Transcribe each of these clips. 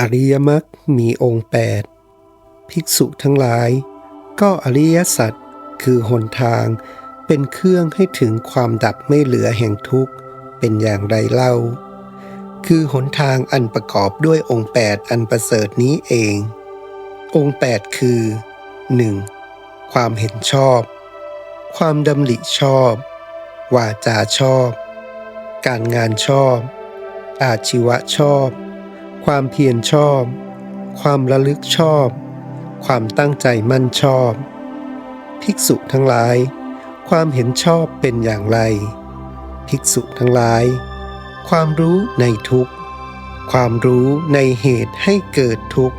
อริยมรรคมีองค์แปดภิกษุทั้งหลาย ก็อริยสัจคือหนทาง เป็นเครื่องให้ถึงความดับไม่เหลือแห่งทุกข์ เป็นอย่างไรเล่า คือหนทางอันประกอบด้วยองค์แปดอันประเสริฐนี้เอง องค์แปดคือ 1. ความเห็นชอบ ความดำริชอบ วาจาชอบ การงานชอบ อาชีวะชอบ ความเพียรชอบ ความระลึกชอบ ความตั้งใจมั่นชอบ ภิกษุทั้งหลาย ความเห็นชอบเป็นอย่างไร ภิกษุทั้งหลาย ความรู้ในทุกข์ ความรู้ในเหตุให้เกิดทุกข์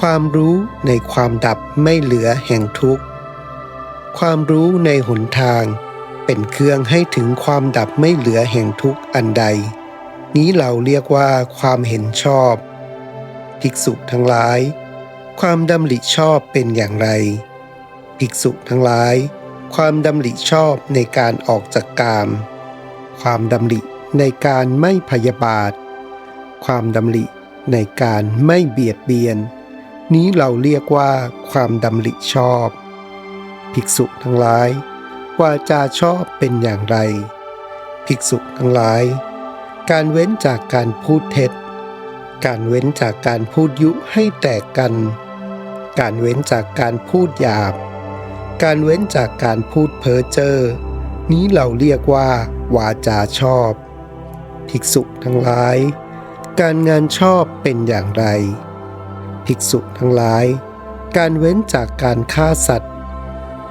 ความรู้ในความดับไม่เหลือแห่งทุกข์ ความรู้ในหนทางเป็นเครื่องให้ถึงความดับไม่เหลือแห่งทุกข์อันใด นี้เราเรียกว่าความเห็นชอบ ภิกษุทั้งหลาย ความดำริชอบเป็นอย่างไร ภิกษุทั้งหลาย ความดำริชอบในการออกจากกาม ความดำริในการไม่พยาบาท ความดำริในการไม่เบียดเบียน นี้เราเรียกว่าความดำริชอบ ภิกษุทั้งหลายวาจาชอบเป็นอย่างไร ภิกษุทั้งหลาย การเว้นจากการพูดเท็จ การเว้นจากการพูดยุให้แตกกัน การเว้นจากการพูดหยาบ การเว้นจากการพูดเพ้อเจ้อ นี้เราเรียกว่า วาจาชอบ ภิกษุทั้งหลาย การงานชอบเป็นอย่างไร ภิกษุทั้งหลาย การเว้นจากการฆ่าสัตว์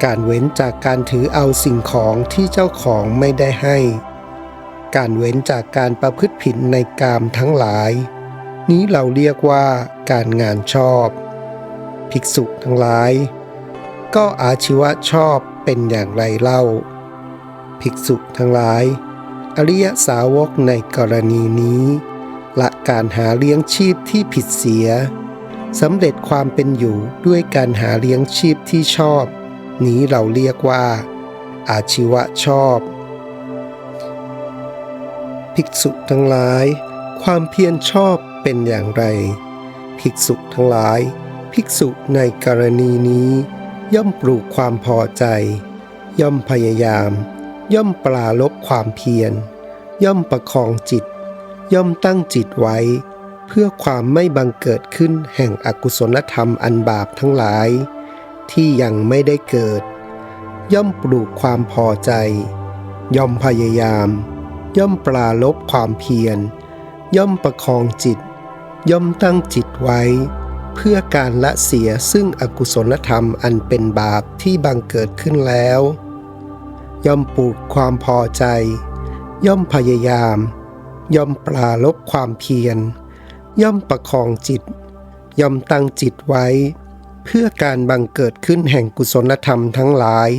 การเว้นจากการถือเอาสิ่งของที่เจ้าของไม่ได้ให้ การเว้นจากการประพฤติผิดในกามทั้งหลาย นี้เราเรียกว่าการงานชอบ ภิกษุทั้งหลาย ก็อาชีวะชอบเป็นอย่างไรเล่า ภิกษุทั้งหลาย อริยสาวกในกรณีนี้ละการหาเลี้ยงชีพที่ผิดเสียสำเร็จความเป็นอยู่ด้วยการหาเลี้ยงชีพที่ชอบ นี้เราเรียกว่า อาชีวะชอบ ภิกษุทั้งหลาย ความเพียรชอบเป็นอย่างไร ภิกษุทั้งหลาย ภิกษุในกรณีนี้ ย่อมปลูกความพอใจ ย่อมพยายาม ย่อมปลาลบความเพียร ย่อมประคองจิต ย่อมตั้งจิตไว้ เพื่อความไม่บังเกิดขึ้นแห่งอกุศลธรรมอันบาปทั้งหลาย ที่ยังไม่ได้เกิด ย่อมปลูกความพอใจ ย่อมพยายาม ย่อมปลาลบความเพียร ย่อมประคองจิต ย่อมตั้งจิตไว้ เพื่อการละเสียซึ่งอกุศลธรรมอันเป็นบาปที่บังเกิดขึ้นแล้ว ย่อมปลูกความพอใจ ย่อมพยายาม ย่อมปลาลบความเพียร ย่อมประคองจิต ย่อมตั้งจิตไว้ เพื่อการบังเกิดขึ้นแห่งกุศลธรรมทั้งหลาย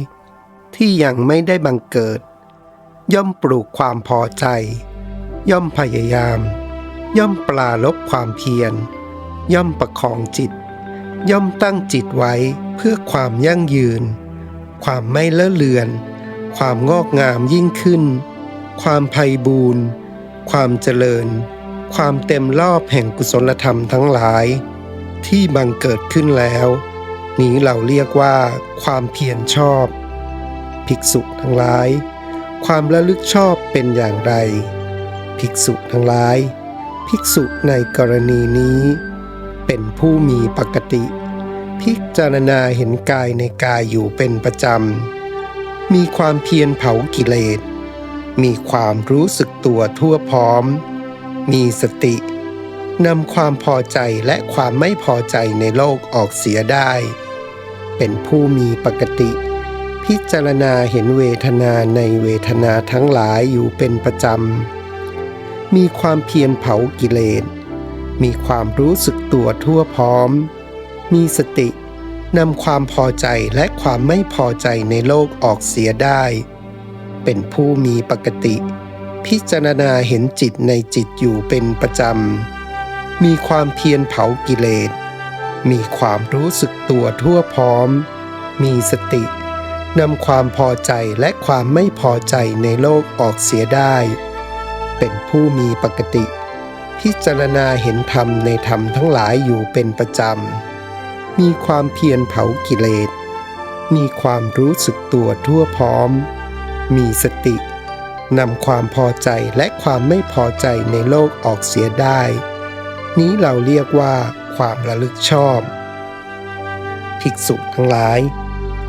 ที่ยังไม่ได้บังเกิด ย่อมปลูกความพอใจ ย่อมพยายาม ย่อมปลาลบความเพียร ย่อมประคองจิต ย่อมตั้งจิตไว้เพื่อความยั่งยืน ความไม่เลอะเลือน ความงอกงามยิ่งขึ้น ความไพบูรณ์ความเจริญ ความเต็มรอบแห่งกุศลธรรมทั้งหลาย ที่บังเกิดขึ้นแล้ว นี้เราเรียกว่า ความเพียรชอบ ภิกษุทั้งหลาย ความระลึกชอบเป็นอย่างไร ภิกษุทั้งหลาย ภิกษุในกรณีนี้ เป็นผู้มีปกติ พิจารณาเห็นกายในกายอยู่เป็นประจำ มีความเพียรเผากิเลส มีความรู้สึกตัวทั่วพร้อม มีสตินำความพอใจและความไม่พอใจในโลกออกเสียได้ เป็นผู้มีปกติ พิจารณาเห็นเวทนาในเวทนาทั้งหลายอยู่เป็นประจำ มีความเพียรเผากิเลส มีความรู้สึกตัวทั่วพร้อม มีสตินำความพอใจและความไม่พอใจในโลกออกเสียได้ เป็นผู้มีปกติ พิจารณาเห็นจิตในจิตอยู่เป็นประจำ มีความเพียรเผากิเลส มีความรู้สึกตัวทั่วพร้อม มีสติ นำความพอใจและความไม่พอใจในโลกออกเสียได้ เป็นผู้มีปกติ พิจารณาเห็นธรรมในธรรมทั้งหลายอยู่เป็นประจำ มีความเพียรเผากิเลส มีความรู้สึกตัวทั่วพร้อม มีสตินำความพอใจและความไม่พอใจในโลกออกเสียได้ นี้เราเรียกว่าความระลึกชอบ ภิกษุทั้งหลาย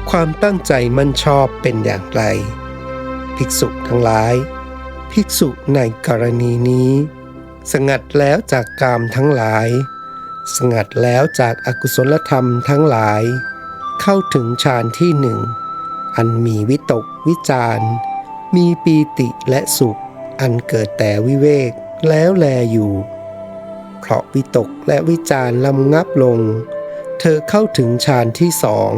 ความตั้งใจมั่นชอบเป็นอย่างไร ภิกษุทั้งหลาย ภิกษุในกรณีนี้ สงัดแล้วจากกามทั้งหลาย สงัดแล้วจากอากุศลธรรมทั้งหลาย เข้าถึงฌานที่หนึ่ง อันมีวิตกวิจารมีปีติและสุข อันเกิดแต่วิเวกแล้วแลอยู่ เพราะวิตกและวิจารลำงับลง เธอเข้าถึงฌานที่สอง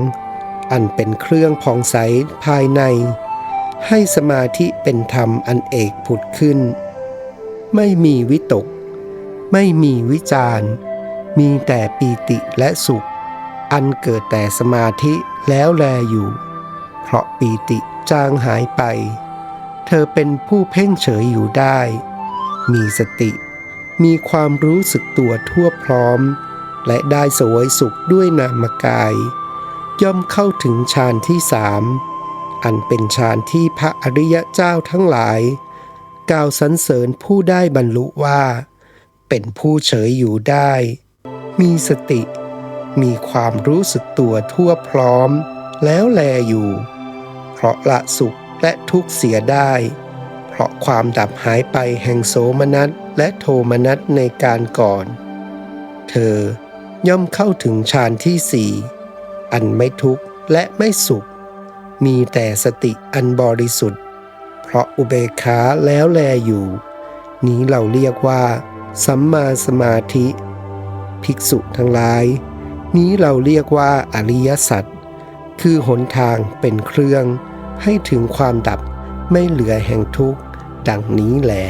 อันเป็นเครื่องผ่องใสภายใน ให้สมาธิเป็นธรรมอันเอกผุดขึ้น ไม่มีวิตก ไม่มีวิจารมีแต่ปีติและสุข อันเกิดแต่สมาธิแล้วแลอยู่ เพราะปีติจางหายไป เธอเป็นผู้เพ่งเฉยอยู่ได้ มีสติ มีความรู้สึกตัวทั่วพร้อม และได้สวยสุขด้วยนามกาย ย่อมเข้าถึงฌานที่สามอันเป็นฌานที่พระอริยเจ้าทั้งหลาย กล่าวสรรเสริญผู้ได้บรรลุว่า เป็นผู้เฉยอยู่ได้ มีสติ มีความรู้สึกตัวทั่วพร้อม แล้วแลอยู่ เพราะละสุขและทุกข์เสียได้ เพราะความดับหายไปแห่งโสมนัสและโทมนัสในการก่อน เธอย่อมเข้าถึงฌานที่สี่ อันไม่ทุกข์และไม่สุข มีแต่สติอันบริสุทธิ์ เพราะอุเบกขาแล้วแลอยู่ นี้เราเรียกว่า สัมมาสมาธิ ภิกษุทั้งหลาย นี้เราเรียกว่าอริยสัจคือหนทางเป็นเครื่อง ให้ถึงความดับไม่เหลือแห่งทุกข์ ดังนี้แหละ